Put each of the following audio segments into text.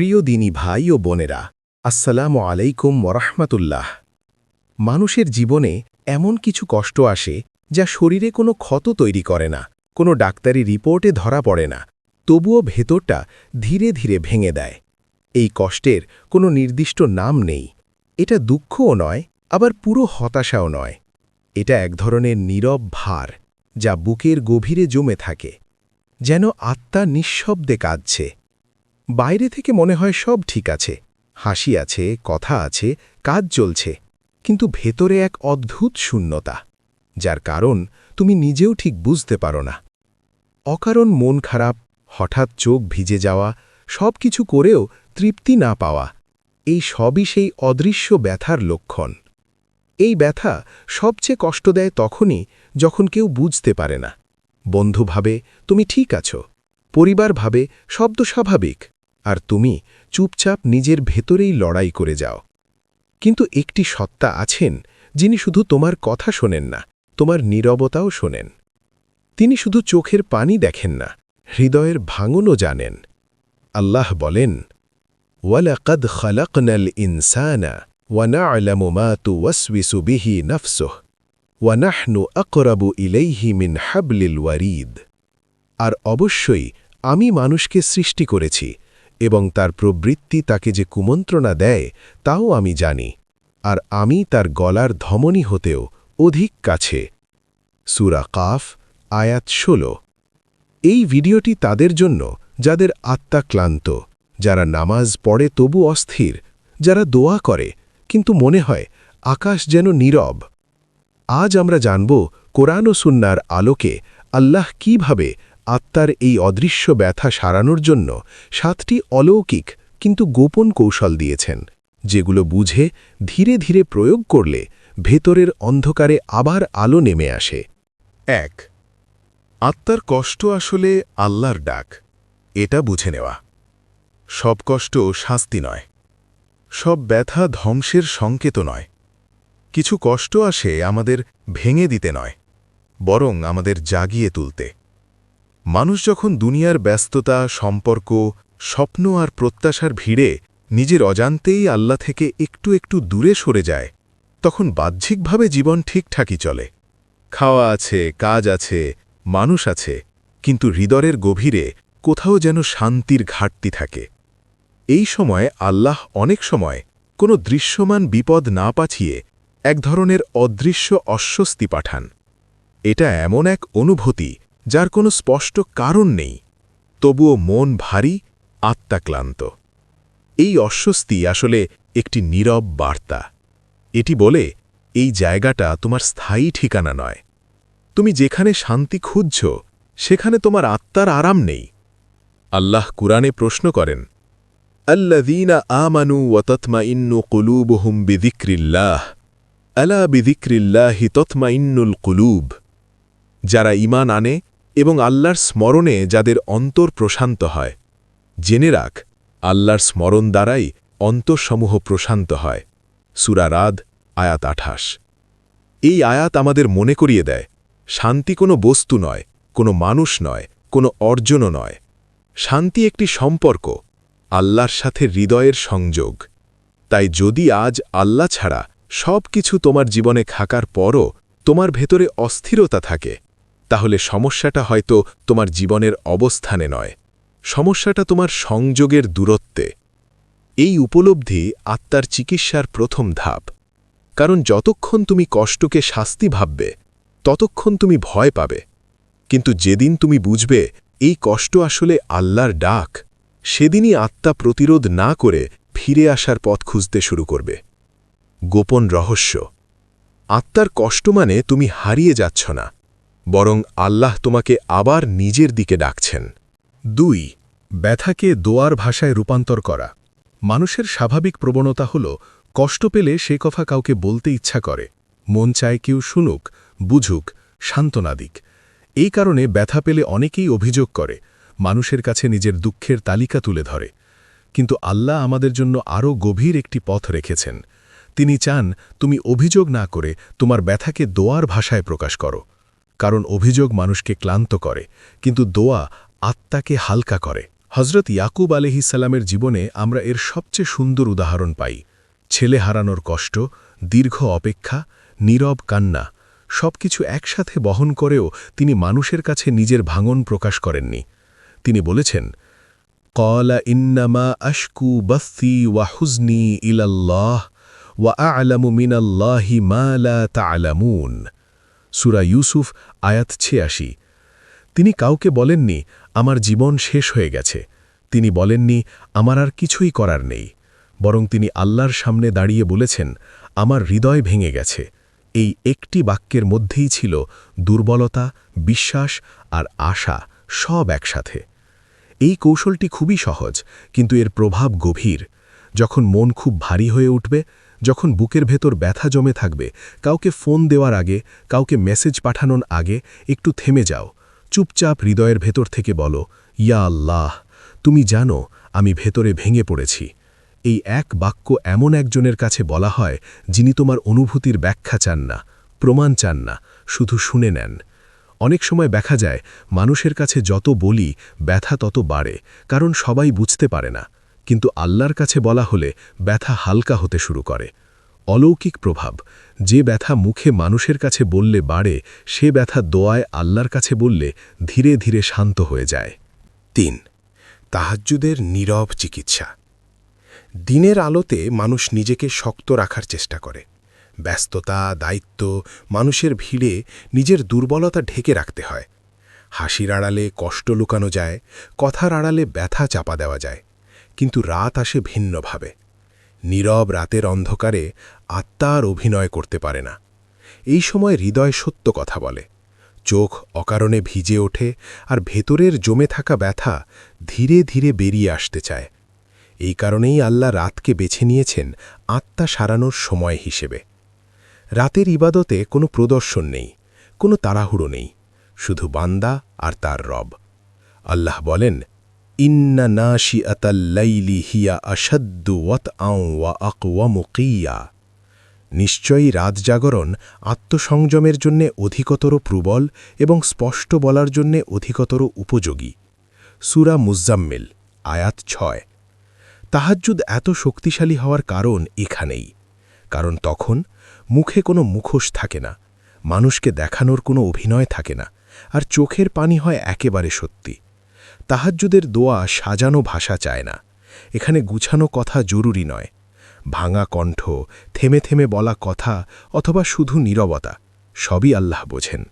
প্রিয় দিনী ভাই ও বোনেরা, আসসালামু আলাইকুম ওরহমতুল্লাহ। মানুষের জীবনে এমন কিছু কষ্ট আসে যা শরীরে কোনো ক্ষত তৈরি করে না, কোনো ডাক্তারি রিপোর্টে ধরা পড়ে না, তবুও ভেতরটা ধীরে ধীরে ভেঙে দেয়। এই কষ্টের কোনো নির্দিষ্ট নাম নেই। এটা দুঃখও নয়, আবার পুরো হতাশাও নয়। এটা এক ধরনের নীরব ভার যা বুকের গভীরে জমে থাকে, যেন আত্মা নিঃশব্দে কাঁদছে। বাইরে থেকে মনে হয় সব ঠিক আছে, হাসি আছে, কথা আছে, কাজ চলছে, কিন্তু ভেতরে এক অদ্ভুত শূন্যতা, যার কারণ তুমি নিজেও ঠিক বুঝতে পারো না। অকারণ মন খারাপ, হঠাৎ চোখ ভিজে যাওয়া সব কিছু করেও তৃপ্তি না পাওয়া, এই সবই সেই অদৃশ্য ব্যথার লক্ষণ। এই ব্যথা সবচেয়ে কষ্ট দেয় তখনই যখন কেউ বুঝতে পারে না। বন্ধু ভাবে, তুমি ঠিক আছো। পরিবার ভাবে, শব্দ স্বাভাবিক। আর তুমি চুপচাপ নিজের ভেতরেই লড়াই করে যাও। কিন্তু একটি সত্তা আছেন, যিনি শুধু তোমার কথা শোনেন না, তোমার নীরবতাও শোনেন। তিনি শুধু চোখের পানি দেখেন না, হৃদয়ের ভাঙনও জানেন। আল্লাহ বলেন, ওয়ালাকদ খলকনল ইনসানা ওয়ানালামু মা তুওয়াসবিসু বিহি নফসুহ ওয়ানাহনু আকরাবু ইলাইহি মিন হাবলিল ওয়ারিদ। আর অবশ্যই আমি মানুষকে সৃষ্টি করেছি এবং তার প্রবৃত্তি তাকে যে কুমন্ত্রণা দেয়, তাও আমি জানি, আর আমি তার গলার ধমনী হতেও অধিক কাছে। সুরা কাফ, আয়াত ১৬ এই ভিডিওটি তাদের জন্য, যাদের আত্মা ক্লান্ত, যারা নামাজ পড়ে তবু অস্থির, যারা দোয়া করে, কিন্তু মনে হয়, আকাশ যেন নীরব। আজ আমরা জানব, কোরআন ও সুন্নার আলোকে আল্লাহ কীভাবে আত্মার এই অদৃশ্য ব্যথা সারানোর জন্য সাতটি অলৌকিক কিন্তু গোপন কৌশল দিয়েছেন, যেগুলো বুঝে ধীরে ধীরে প্রয়োগ করলে ভেতরের অন্ধকারে আবার আলো নেমে আসে। এক, আত্মার কষ্ট আসলে আল্লাহর ডাক, এটা বুঝে নেওয়া। সব কষ্ট শাস্তি নয়, সব ব্যথা ধ্বংসের সংকেত নয়। কিছু কষ্ট আসে আমাদের ভেঙে দিতে নয়, বরং আমাদের জাগিয়ে তুলতে। মানুষ যখন দুনিয়ার ব্যস্ততা, সম্পর্ক, স্বপ্ন আর প্রত্যাশার ভিড়ে নিজের অজান্তেই আল্লাহ থেকে একটু একটু দূরে সরে যায়, তখন বাহ্যিকভাবে জীবন ঠিকঠাকই চলে। খাওয়া আছে, কাজ আছে, মানুষ আছে, কিন্তু হৃদয়ের গভীরে কোথাও যেন শান্তির ঘাটতি থাকে। এই সময় আল্লাহ অনেক সময় কোনো দৃশ্যমান বিপদ না পাঠিয়ে এক ধরনের অদৃশ্য অস্বস্তি পাঠান। এটা এমন এক অনুভূতি যার কোনো স্পষ্ট কারণ নেই, তবুও মন ভারী, আত্মাক্লান্ত। এই অস্বস্তি আসলে একটি নীরব বার্তা। এটি বলে, এই জায়গাটা তোমার স্থায়ী ঠিকানা নয়। তুমি যেখানে শান্তি খুঁজছ, সেখানে তোমার আত্মার আরাম নেই। আল্লাহ কুরআনে প্রশ্ন করেন, আল্লাযীনা আমানু ওয়া তাতমাইন্নু কুলুবুহুম বিযিকরিল্লাহ। আলা বিযিকরিল্লাহি ততমাইন্নুল কুলুব? যারা ঈমান আনে এবং আল্লাহর স্মরণে যাদের অন্তর প্রশান্ত হয়। জেনে রাখ, আল্লাহর স্মরণ দ্বারাই অন্তরসমূহ প্রশান্ত হয়। সুরারাদ আয়াত আঠাশ। এই আয়াত আমাদের মনে করিয়ে দেয়, শান্তি কোনো বস্তু নয়, কোনো মানুষ নয়, কোনো অর্জনও নয়। শান্তি একটি সম্পর্ক, আল্লাহর সাথে হৃদয়ের সংযোগ। তাই যদি আজ আল্লাহ ছাড়া সব কিছু তোমার জীবনে খাকার পরও তোমার ভেতরে অস্থিরতা থাকে তাহলে সমস্যাটা হয়তো তোমার জীবনের অবস্থানে নয়। সমস্যাটা তোমার সংযোগের দূরত্বে। এই উপলব্ধি আত্মার চিকিৎসার প্রথম ধাপ। কারণ যতক্ষণ তুমি কষ্টকে শাস্তি ভাববে, ততক্ষণ তুমি ভয় পাবে। কিন্তু যেদিন তুমি বুঝবে, এই কষ্ট আসলে আল্লাহর ডাক, সেদিনই আত্মা প্রতিরোধ না করে ফিরে আসার পথ খুঁজতে শুরু করবে। গোপন রহস্য। আত্মার কষ্ট মানে তুমি হারিয়ে যাচ্ছ না। বরং আল্লাহ তোমাকে আবার নিজের দিকে ডাকছেন। দুই, ব্যথাকে দোয়ার ভাষায় রূপান্তর করা। মানুষের স্বাভাবিক প্রবণতা হল, কষ্ট পেলে সে কথা কাউকে বলতে ইচ্ছা করে। মন চায় কেউ শুনুক, বুঝুক, সান্ত্বনা দিক। এই কারণে ব্যথা পেলে অনেকেই অভিযোগ করে, মানুষের কাছে নিজের দুঃখের তালিকা তুলে ধরে। কিন্তু আল্লাহ আমাদের জন্য আরও গভীর একটি পথ রেখেছেন। তিনি চান, তুমি অভিযোগ না করে তোমার ব্যথাকে দোয়ার ভাষায় প্রকাশ করো। কারণ অভিযোগ মানুষকে ক্লান্ত করে, কিন্তু দোয়া আত্মাকে হালকা করে। হজরত ইয়াকুব আলহিসাল্লামের জীবনে আমরা এর সবচেয়ে সুন্দর উদাহরণ পাই। ছেলে হারানোর কষ্ট, দীর্ঘ অপেক্ষা, নীরব কান্না, সবকিছু একসাথে বহন করেও তিনি মানুষের কাছে নিজের ভাঙন প্রকাশ করেননি। তিনি বলেছেন কলা ইন্নামা আশকু বস্তি ওয়া হুজনি ইলাল্লাহ ওয়া আলামু মিনাল্লাহি মালা তা তা'লামুন। সুরা ইউসুফ, আয়াত ছিয়াশি। তিনি কাউকে বলেননি, আমার জীবন শেষ হয়ে গেছে। তিনি বলেননি, আমার আর কিছুই করার নেই। বরং তিনি আল্লাহর সামনে দাঁড়িয়ে বলেছেন, আমার হৃদয় ভেঙে গেছে। এই একটি বাক্যের মধ্যেই ছিল দুর্বলতা, বিশ্বাস আর আশা সব একসাথে। এই কৌশলটি খুবই সহজ, কিন্তু এর প্রভাব গভীর। যখন মন খুব ভারী হয়ে উঠবে, যখন বুকের ভেতর ব্যথা জমে থাকবে, কাউকে ফোন দেওয়ার আগে, কাউকে মেসেজ পাঠানোর আগে একটু থেমে যাও। চুপচাপ হৃদয়ের ভেতর থেকে বলো, ইয়া আল্লাহ, তুমি জানো আমি ভেতরে ভেঙে পড়েছি। এই এক বাক্য এমন একজনের কাছে বলা হয় যিনি তোমার অনুভূতির ব্যাখ্যা চান না, প্রমাণ চান না, শুধু শুনে নেন। অনেক সময় দেখা যায় মানুষের কাছে যত বলি, ব্যথা তত বাড়ে, কারণ সবাই বুঝতে পারে না। কিন্তু আল্লাহর কাছে বলা হলে ব্যথা হালকা হতে শুরু করে। অলৌকিক প্রভাব, যে ব্যথা মুখে মানুষের কাছে বললে বাড়ে, সে ব্যথা দোয়ায় আল্লাহর কাছে বললে ধীরে ধীরে শান্ত হয়ে যায়। তিন, তাহাজ্জুদের নীরব চিকিৎসা। দিনের আলোতে মানুষ নিজেকে শক্ত রাখার চেষ্টা করে। ব্যস্ততা, দায়িত্ব, মানুষের ভিড়ে নিজের দুর্বলতা ঢেকে রাখতে হয়। হাসির আড়ালে কষ্ট লুকানো যায়, কথার আড়ালে ব্যথা চাপা দেওয়া যায়। কিন্তু রাত আসে ভিন্নভাবে। নীরব রাতের অন্ধকারে আত্মার অভিনয় করতে পারে না। এই সময় হৃদয় সত্য কথা বলে। চোখ অকারণে ভিজে ওঠে আর ভেতরের জমে থাকা ব্যথা ধীরে ধীরে বেরিয়ে আসতে চায়। এই কারণেই আল্লাহ রাতকে বেছে নিয়েছেন আত্মা সারানোর সময় হিসেবে। রাতের ইবাদতে কোনো প্রদর্শন নেই, কোনো তাড়াহুড়ো নেই, শুধু বান্দা আর তার রব। আল্লাহ বলেন ইন্না নাশি আতাল্লাইলি হিয়া আসাদ্দু ওয়াত আও ওয়া আকওয়ামুকিয়া নিশ্চয়ই রাত জাগরণ আত্মসংযমের জন্যে অধিকতর প্রবল এবং স্পষ্ট বলার জন্যে অধিকতর উপযোগী। সুরা মুজাম্মিল, আয়াত ছয়। তাহাজ্জুদ এত শক্তিশালী হওয়ার কারণ এখানেই। কারণ তখন মুখে কোনো মুখোশ থাকে না, মানুষকে দেখানোর কোনো অভিনয় থাকে না, আর চোখের পানি হয় একেবারে সত্যি। তাহাজ্জুদের দোয়া সাজানো ভাষা চায় না। এখানে গুছানো কথা জরুরি নয়। ভাঙা কণ্ঠ, থেমে থেমে বলা কথা অথবা শুধু নীরবতা, সবই আল্লাহ বোঝেন।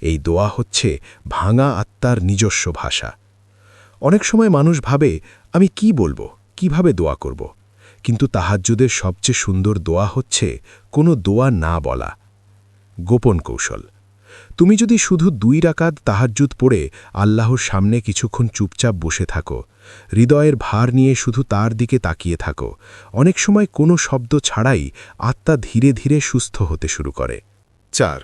এই দোয়া হচ্ছে ভাঙা আত্মার নিজস্ব ভাষা। অনেক সময় মানুষ ভাবে, আমি কি বলব, কীভাবে দোয়া করব? কিন্তু তাহাজ্জুদের সবচেয়ে সুন্দর দোয়া হচ্ছে কোনো দোয়া না বলা। গোপন কৌশল। তুমি যদি শুধু দুই রাকাত তাহাজ্জুদ পড়ে আল্লাহর সামনে কিছুক্ষণ চুপচাপ বসে থাকো, হৃদয়ের ভার নিয়ে শুধু তার দিকে তাকিয়ে থাকো, অনেক সময় কোনো শব্দ ছাড়াই আত্মা ধীরে ধীরে সুস্থ হতে শুরু করে। চার,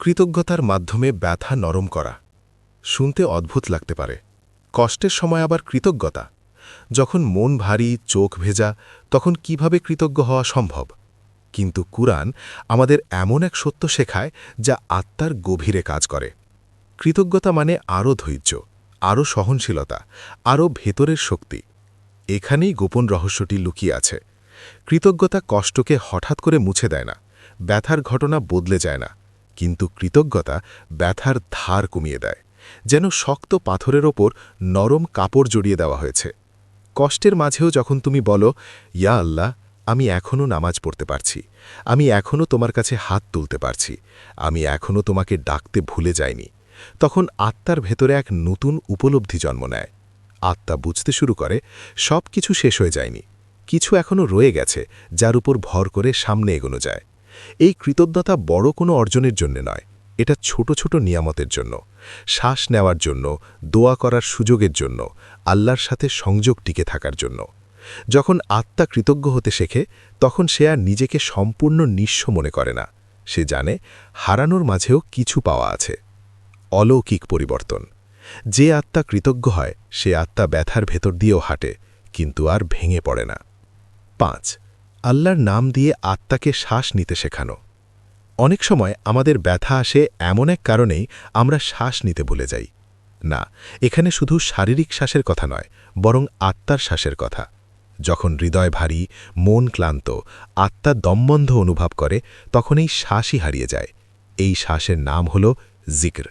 কৃতজ্ঞতার মাধ্যমে ব্যথা নরম করা। শুনতে অদ্ভুত লাগতে পারে। কষ্টের সময় আবার কৃতজ্ঞতা। যখন মন ভারী, চোখ ভেজা, তখন কীভাবে কৃতজ্ঞ হওয়া সম্ভব? কিন্তু কুরআন আমাদের এমন এক সত্য শেখায় যা আত্মার গভীরে কাজ করে। কৃতজ্ঞতা মানে আরও ধৈর্য, আরও সহনশীলতা, আরও ভেতরের শক্তি। এখানেই গোপন রহস্যটি লুকিয়ে আছে। কৃতজ্ঞতা কষ্টকে হঠাৎ করে মুছে দেয় না, ব্যথার ঘটনা বদলে যায় না, কিন্তু কৃতজ্ঞতা ব্যথার ধার কমিয়ে দেয়, যেন শক্ত পাথরের ওপর নরম কাপড় জড়িয়ে দেওয়া হয়েছে। কষ্টের মাঝেও যখন তুমি বলো, ইয়া আল্লাহ আমি এখনও নামাজ পড়তে পারছি। আমি এখনও তোমার কাছে হাত তুলতে পারছি। আমি এখনও তোমাকে ডাকতে ভুলে যাইনি। তখন আত্মার ভেতরে এক নতুন উপলব্ধি জন্ম নেয়। আত্মা বুঝতে শুরু করে সব কিছু শেষ হয়ে যায়নি। কিছু এখনও রয়ে গেছে, যার উপর ভর করে সামনে এগোনো যায়। এই কৃতজ্ঞতা বড় কোনো অর্জনের জন্য নয়। এটা ছোট ছোট নিয়ামতের জন্য। শ্বাস নেওয়ার জন্য, দোয়া করার সুযোগের জন্য, আল্লাহর সাথে সংযোগ টিকে থাকার জন্য। যখন আত্মা কৃতজ্ঞ হতে শেখে, তখন সে আর নিজেকে সম্পূর্ণ নিঃস্ব মনে করে না। সে জানে হারানোর মাঝেও কিছু পাওয়া আছে। অলৌকিক পরিবর্তন। যে আত্মা কৃতজ্ঞ হয়, সে আত্মা ব্যথার ভেতর দিয়েও হাঁটে, কিন্তু আর ভেঙে পড়ে না। পাঁচ, আল্লাহর নাম দিয়ে আত্মাকে শ্বাস নিতে শেখানো। অনেক সময় আমাদের ব্যথা আসে এমন এক কারণেই আমরা শ্বাস নিতে ভুলে যাই। না, এখানে শুধু শারীরিক শ্বাসের কথা নয়, বরং আত্মার শ্বাসের কথা। যখন হৃদয় ভারী, মন ক্লান্ত, আত্মা দমবন্ধ অনুভব করে তখন এই শ্বাসই হারিয়ে যায়। এই শ্বাসের নাম হল জিক্র।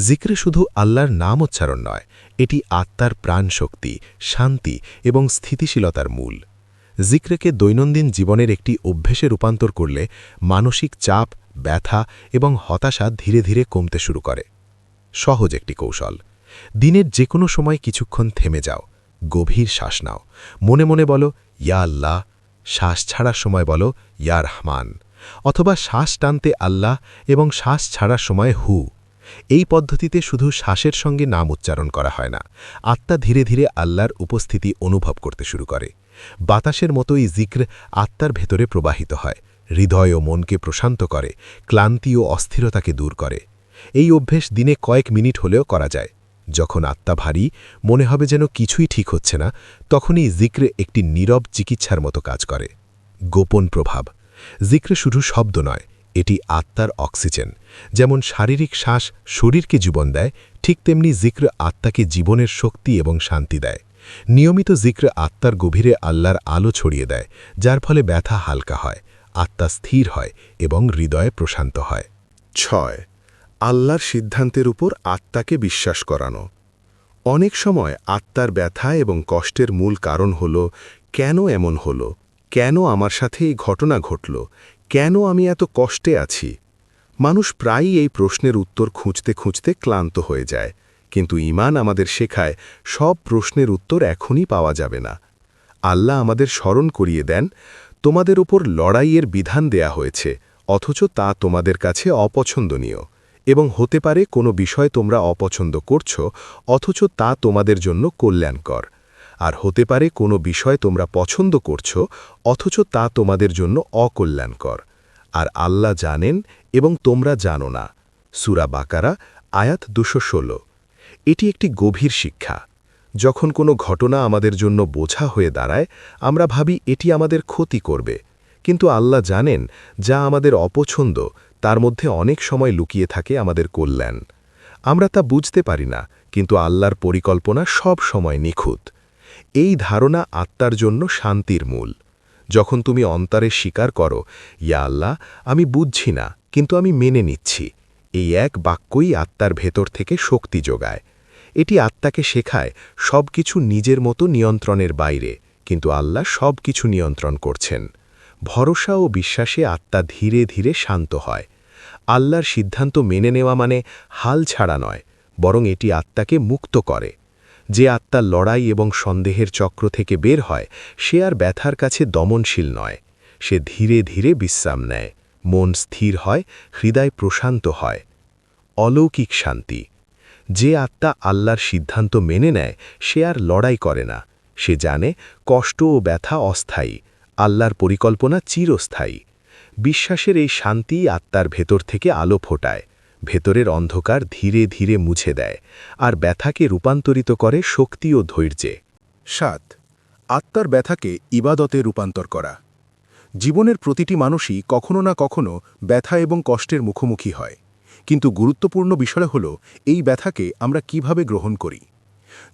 জিক্রে শুধু আল্লাহর নাম উচ্চারণ নয়, এটি আত্মার প্রাণ শক্তি শান্তি এবং স্থিতিশীলতার মূল। জিক্রেকে দৈনন্দিন জীবনের একটি অভ্যেসে রূপান্তর করলে মানসিক চাপ, ব্যথা এবং হতাশা ধীরে ধীরে কমতে শুরু করে। সহজ একটি কৌশল। দিনের যে কোনো সময় কিছুক্ষণ থেমে যাও। গভীর শ্বাস নাও। মনে মনে বলো, ইয়া আল্লাহ। শ্বাস ছাড়ার সময় বলো, ইয়া রহমান। অথবা শ্বাস টানতে আল্লাহ এবং শ্বাস ছাড়ার সময় হু। এই পদ্ধতিতে শুধু শ্বাসের সঙ্গে নাম উচ্চারণ করা হয় না। আত্মা ধীরে ধীরে আল্লাহর উপস্থিতি অনুভব করতে শুরু করে। বাতাসের মতোই জিক্র আত্মার ভেতরে প্রবাহিত হয়। হৃদয় ও মনকে প্রশান্ত করে, ক্লান্তি ও অস্থিরতাকে দূর করে। এই অভ্যেস দিনে কয়েক মিনিট হলেও করা যায়। যখন আত্মা ভারী, মনে হবে যেন কিছুই ঠিক হচ্ছে না, তখনই জিক্রে একটি নীরব চিকিৎসার মতো কাজ করে। গোপন প্রভাব। জিক্রে শুধু শব্দ নয়, এটি আত্মার অক্সিজেন। যেমন শারীরিক শ্বাস শরীরকে জীবন দেয়, ঠিক তেমনি জিক্র আত্মাকে জীবনের শক্তি এবং শান্তি দেয়। নিয়মিত জিক্র আত্মার গভীরে আল্লাহর আলো ছড়িয়ে দেয়, যার ফলে ব্যথা হালকা হয়, আত্মা স্থির হয় এবং হৃদয়ে প্রশান্ত হয়। ছয় আল্লাহর সিদ্ধান্তের উপর আত্মাকে বিশ্বাস করানো। অনেক সময় আত্মার ব্যথা এবং কষ্টের মূল কারণ হল, কেন এমন হল? কেন আমার সাথে এই ঘটনা ঘটল? কেন আমি এত কষ্টে আছি? মানুষ প্রায়ই এই প্রশ্নের উত্তর খুঁজতে খুঁজতে ক্লান্ত হয়ে যায়। কিন্তু ইমান আমাদের শেখায়, সব প্রশ্নের উত্তর এখনই পাওয়া যাবে না। আল্লাহ আমাদের স্মরণ করিয়ে দেন, তোমাদের উপর লড়াইয়ের বিধান দেয়া হয়েছে, অথচ তা তোমাদের কাছে অপছন্দনীয়। এবং হতে পারে কোনো বিষয় তোমরা অপছন্দ করছ, অথচ তা তোমাদের জন্য কল্যাণকর। আর হতে পারে কোনো বিষয় তোমরা পছন্দ করছ, অথচ তা তোমাদের জন্য অকল্যাণকর। আর আল্লাহ জানেন এবং তোমরা জানো না। সুরা বাকারা, আয়াত দুশো ষোলো। এটি একটি গভীর শিক্ষা। যখন কোনো ঘটনা আমাদের জন্য বোঝা হয়ে দাঁড়ায়, আমরা ভাবি এটি আমাদের ক্ষতি করবে। কিন্তু আল্লাহ জানেন যা আমাদের অপছন্দ তার মধ্যে অনেক সময় লুকিয়ে থাকে আমাদের কল্যাণ। আমরা তা বুঝতে পারি না, কিন্তু আল্লাহর পরিকল্পনা সব সময় নিখুঁত। এই ধারণা আত্মার জন্য শান্তির মূল। যখন তুমি অন্তরে স্বীকার করো, ইয়া আল্লাহ, আমি বুঝছি না, কিন্তু আমি মেনে নিচ্ছি। এই এক বাক্যই আত্মার ভেতর থেকে শক্তি যোগায়। এটি আত্মাকে শেখায় সব কিছু নিজের মতো নিয়ন্ত্রণের বাইরে, কিন্তু আল্লাহ সব কিছু নিয়ন্ত্রণ করছেন। ভরসা ও বিশ্বাসে আত্মা ধীরে ধীরে শান্ত হয়। আল্লাহর সিদ্ধান্ত মেনে নেওয়া মানে হাল ছাড়া নয়, বরং এটি আত্মাকে মুক্ত করে। যে আত্মা লড়াই এবং সন্দেহের চক্র থেকে বের হয়, সে আর ব্যথার কাছে দমনশীল নয়। সে ধীরে ধীরে বিশ্রাম নেয়, মন স্থির হয়, হৃদয় প্রশান্ত হয়। অলৌকিক শান্তি। যে আত্মা আল্লাহর সিদ্ধান্ত মেনে নেয়, সে আর লড়াই করে না। সে জানে কষ্ট ও ব্যথা অস্থায়ী। আল্লাহর পরিকল্পনা চিরস্থায়ী। বিশ্বাসের এই শান্তি আত্মার ভেতর থেকে আলো ফোটায়, ভেতরের অন্ধকার ধীরে ধীরে মুছে দেয় আর ব্যথাকে রূপান্তরিত করে শক্তি ও ধৈর্যে। সাত, আত্মার ব্যথাকে ইবাদতে রূপান্তর করা। জীবনের প্রতিটি মানুষই কখনো না কখনো ব্যথা এবং কষ্টের মুখোমুখি হয়। কিন্তু গুরুত্বপূর্ণ বিষয় হল, এই ব্যথাকে আমরা কীভাবে গ্রহণ করি?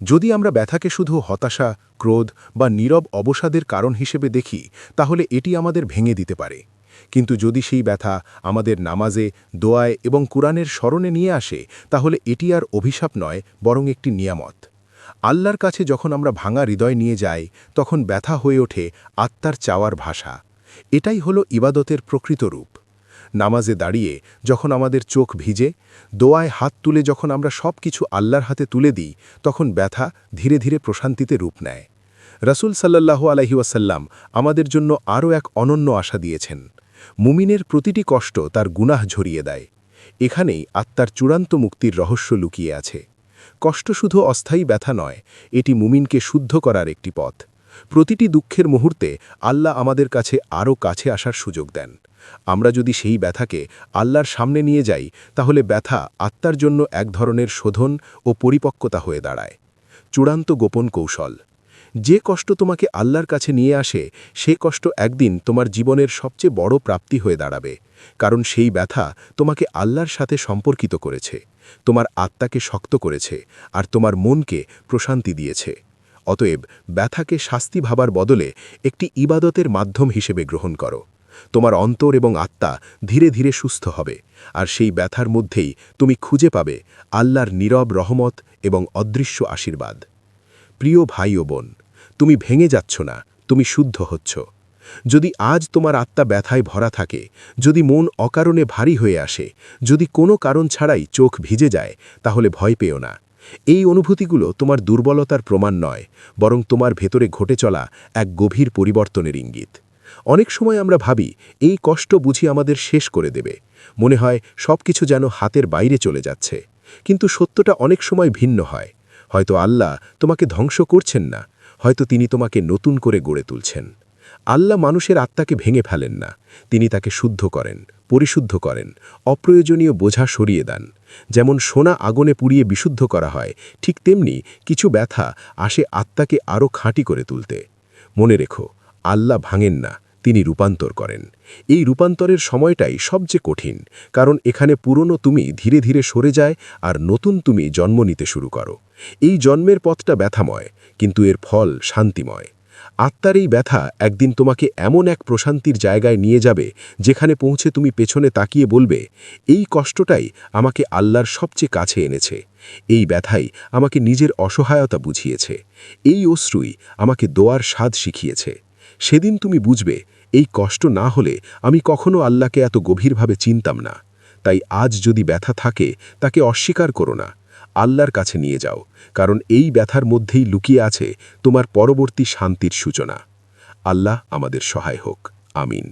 যদি আমরা ব্যথাকে শুধু হতাশা, ক্রোধ বা নীরব অবসাদের কারণ হিসেবে দেখি, তাহলে এটি আমাদের ভেঙে দিতে পারে। কিন্তু যদি সেই ব্যথা আমাদের নামাজে, দোয়ায় এবং কুরআনের স্মরণে নিয়ে আসে, তাহলে এটি আর অভিশাপ নয়, বরং একটি নিয়ামত। আল্লাহর কাছে যখন আমরা ভাঙা হৃদয় নিয়ে যাই, তখন ব্যথা হয়ে ওঠে আত্মার চাওয়ার ভাষা। এটাই হলো ইবাদতের প্রকৃত রূপ। নামাজে দাঁড়িয়ে যখন আমাদের চোখ ভিজে, দোয়ায় হাত তুলে যখন আমরা সব কিছু আল্লাহর হাতে তুলে দিই, তখন ব্যথা ধীরে ধীরে প্রশান্তিতে রূপ নেয়। রাসুল সাল্লাল্লাহু আলহি ওয়াসাল্লাম আমাদের জন্য আরও এক অনন্য আশা দিয়েছেন। মুমিনের প্রতিটি কষ্ট তার গুনাহ ঝরিয়ে দেয়। এখানেই আত্মার চূড়ান্ত মুক্তির রহস্য লুকিয়ে আছে। কষ্ট শুধু অস্থায়ী ব্যথা নয়, এটি মুমিনকে শুদ্ধ করার একটি পথ। প্রতিটি দুঃখের মুহূর্তে আল্লাহ আমাদের কাছে আরও কাছে আসার সুযোগ দেন। আমরা যদি সেই ব্যথাকে আল্লাহর সামনে নিয়ে যাই, তাহলে ব্যথা আত্মার জন্য এক ধরনের শোধন ও পরিপক্কতা হয়ে দাঁড়ায়। চূড়ান্ত গোপন কৌশল। যে কষ্ট তোমাকে আল্লাহর কাছে নিয়ে আসে, সে কষ্ট একদিন তোমার জীবনের সবচেয়ে বড় প্রাপ্তি হয়ে দাঁড়াবে, কারণ সেই ব্যথা তোমাকে আল্লাহর সাথে সম্পর্কিত করেছে, তোমার আত্মাকে শক্ত করেছে, আর তোমার মনকে প্রশান্তি দিয়েছে। অতএব ব্যথাকে শাস্তি ভাবার বদলে একটি ইবাদতের মাধ্যম হিসেবে গ্রহণ করো। তোমার অন্তর এবং আত্মা ধীরে ধীরে সুস্থ হবে, আর সেই ব্যথার মধ্যেই তুমি খুঁজে পাবে আল্লাহর নীরব রহমত এবং অদৃশ্য আশীর্বাদ। প্রিয় ভাই ও বোন, তুমি ভেঙে যাচ্ছ না, তুমি শুদ্ধ হচ্ছ। যদি আজ তোমার আত্মা ব্যথায় ভরা থাকে, যদি মন অকারণে ভারী হয়ে আসে, যদি কোনো কারণ ছাড়াই চোখ ভিজে যায়, তাহলে ভয় পেও না। এই অনুভূতিগুলো তোমার দুর্বলতার প্রমাণ নয়, বরং তোমার ভেতরে ঘটে চলা এক গভীর পরিবর্তনের ইঙ্গিত। অনেক সময় আমরা ভাবি, এই কষ্ট বুঝি আমাদের শেষ করে দেবে। মনে হয় সব কিছু যেন হাতের বাইরে চলে যাচ্ছে। কিন্তু সত্যটা অনেক সময় ভিন্ন হয়। হয়তো আল্লাহ তোমাকে ধ্বংস করছেন না, হয়তো তিনি তোমাকে নতুন করে গড়ে তুলছেন। আল্লাহ মানুষের আত্মাকে ভেঙে ফেলেন না, তিনি তাকে শুদ্ধ করেন, পরিশুদ্ধ করেন, অপ্রয়োজনীয় বোঝা সরিয়ে দেন। যেমন সোনা আগুনে পুড়িয়ে বিশুদ্ধ করা হয়, ঠিক তেমনি কিছু ব্যথা আসে আত্মাকে আরও খাঁটি করে তুলতে। মনে রেখো, আল্লাহ ভাঙেন না তিনি রূপান্তর করেন। এই রূপান্তরের সময়টাই সবচেয়ে কঠিন, কারণ এখানে পুরনো তুমি ধীরে ধীরে সরে যায় আর নতুন তুমি জন্ম নিতে শুরু করো। এই জন্মের পথটা ব্যথাময়, কিন্তু এর ফল শান্তিময়। আত্মার এই ব্যথা একদিন তোমাকে এমন এক প্রশান্তির জায়গায় নিয়ে যাবে, যেখানে পৌঁছে তুমি পেছনে তাকিয়ে বলবে, এই কষ্টটাই আমাকে আল্লাহর সবচেয়ে কাছে এনেছে। এই ব্যথাই আমাকে নিজের অসহায়তা বুঝিয়েছে। এই অশ্রুই আমাকে দোয়ার স্বাদ শিখিয়েছে। সেদিন তুমি বুঝবে, এই কষ্ট না হলে আমি কখনো আল্লাহকে এত গভীরভাবে চিনতাম না। তাই আজ যদি ব্যথা থাকে, তাকে অস্বীকার করো না। আল্লাহর কাছে নিয়ে যাও, কারণ এই ব্যথার মধ্যেই লুকিয়ে আছে তোমার পরবর্তী শান্তির সূচনা। আল্লাহ আমাদের সহায় হোক। আমিন।